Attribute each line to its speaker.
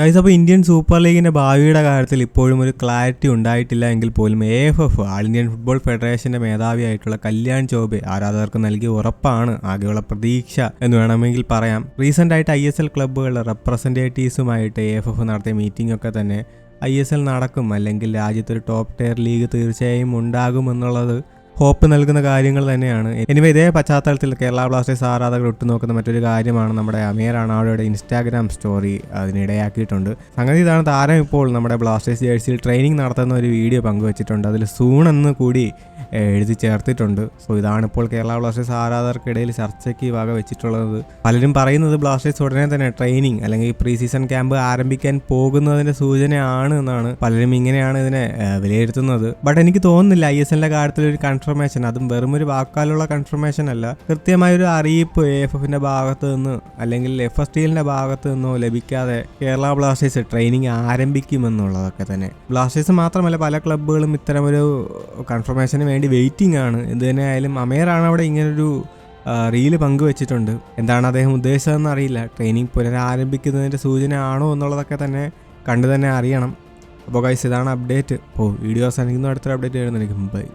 Speaker 1: Guys അപ്പോൾ Indian super ലീഗിന്റെ ഭാവിയുടെ കാര്യത്തിൽ ഇപ്പോഴും ഒരു ക്ലാരിറ്റി ഉണ്ടായിട്ടില്ല എങ്കിൽ പോലും A F F all Indian football ഫെഡറേഷന്റെ മേധാവിയായിട്ടുള്ള കല്യാൺ ചോബെ ആരാധകർക്ക് നൽകിയ ഉറപ്പാണ് ആകെയുള്ള പ്രതീക്ഷ എന്ന് വേണമെങ്കിൽ പറയാം. റീസെന്റ് ആയിട്ട് ഐ എസ് എൽ ക്ലബ്ബുകളുടെ റെപ്രസെന്റേറ്റീവ്സുമായിട്ട് എ എഫ് എഫ് നടത്തിയ മീറ്റിംഗ് ഒക്കെ തന്നെ ഐ എസ് എൽ നടക്കും. അല്ലെങ്കിൽ രാജ്യത്തൊരു ടോപ്പ് ടയർ ലീഗ് തീർച്ചയായും ഉണ്ടാകും എന്നുള്ളത് ഹോപ്പ് നൽകുന്ന കാര്യങ്ങൾ തന്നെയാണ്. എനിവേ ഇതേ പശ്ചാത്തലത്തിൽ കേരള ബ്ലാസ്റ്റേഴ്സ് ആരാധകർ ഒട്ടുനോക്കുന്ന മറ്റൊരു കാര്യമാണ് നമ്മുടെ അമീർ അണാവയുടെ ഇൻസ്റ്റാഗ്രാം സ്റ്റോറി അതിനിടയാക്കിയിട്ടുണ്ട്. സംഗതി ഇതാണ് താരം ഇപ്പോൾ നമ്മുടെ ബ്ലാസ്റ്റേഴ്സ് ജേഴ്സിയിൽ ട്രെയിനിങ് നടത്തുന്ന ഒരു വീഡിയോ പങ്കുവച്ചിട്ടുണ്ട്. അതിൽ സൂൺ എന്ന് കൂടി എഴുതി ചേർത്തിട്ടുണ്ട്. സോ ഇതാണ് ഇപ്പോൾ കേരള ബ്ലാസ്റ്റേഴ്സ് ആരാധകർക്കിടയിൽ ചർച്ചയ്ക്ക് വക വെച്ചിട്ടുള്ളത്. പലരും പറയുന്നത് ബ്ലാസ്റ്റേഴ്സ് ഉടനെ തന്നെ ട്രെയിനിങ് അല്ലെങ്കിൽ പ്രീ സീസൺ ക്യാമ്പ് ആരംഭിക്കാൻ പോകുന്നതിന്റെ സൂചനയാണ് എന്നാണ് പലരും ഇങ്ങനെയാണ് ഇതിനെ വിലയിരുത്തുന്നത്. ബട്ട് എനിക്ക് തോന്നുന്നില്ല ഐ എസ് എല്ലിന്റെ കാര്യത്തിൽ ഒരു കൺഫർമേഷൻ അതും വെറും ഒരു വാക്കാലുള്ള കൺഫർമേഷൻ അല്ല. കൃത്യമായ ഒരു അറിയിപ്പ് എഫ് എഫിന്റെ ഭാഗത്ത് നിന്ന് അല്ലെങ്കിൽ എഫ് എസ് ടിഎലിന്റെ ഭാഗത്ത് നിന്നോ ലഭിക്കാതെ കേരള ബ്ലാസ്റ്റേഴ്സ് ട്രെയിനിങ് ആരംഭിക്കുമെന്നുള്ളതൊക്കെ തന്നെ. ബ്ലാസ്റ്റേഴ്സ് മാത്രമല്ല പല ക്ലബ്ബുകളും ഇത്തരം ഒരു കൺഫർമേഷന് വേണ്ടി വെയിറ്റിംഗ് ആണ്. ഇത് തന്നെ ആയാലും അമേറാണ് അവിടെ ഇങ്ങനൊരു റീൽ പങ്കുവച്ചിട്ടുണ്ട്. എന്താണ് അദ്ദേഹം ഉദ്ദേശിച്ചതെന്ന് അറിയില്ല. ട്രെയിനിങ് പുനരാരംഭിക്കുന്നതിന്റെ സൂചന ആണോ എന്നുള്ളതൊക്കെ തന്നെ കണ്ടു തന്നെ അറിയണം. അപ്പോൾ ഗൈസ് ഇതാണ് അപ്ഡേറ്റ് അപ്പോൾ വീഡിയോ അവസാനിക്കുന്ന. അടുത്തൊരു അപ്ഡേറ്റ് വരുന്നതായിരിക്കും. ബൈ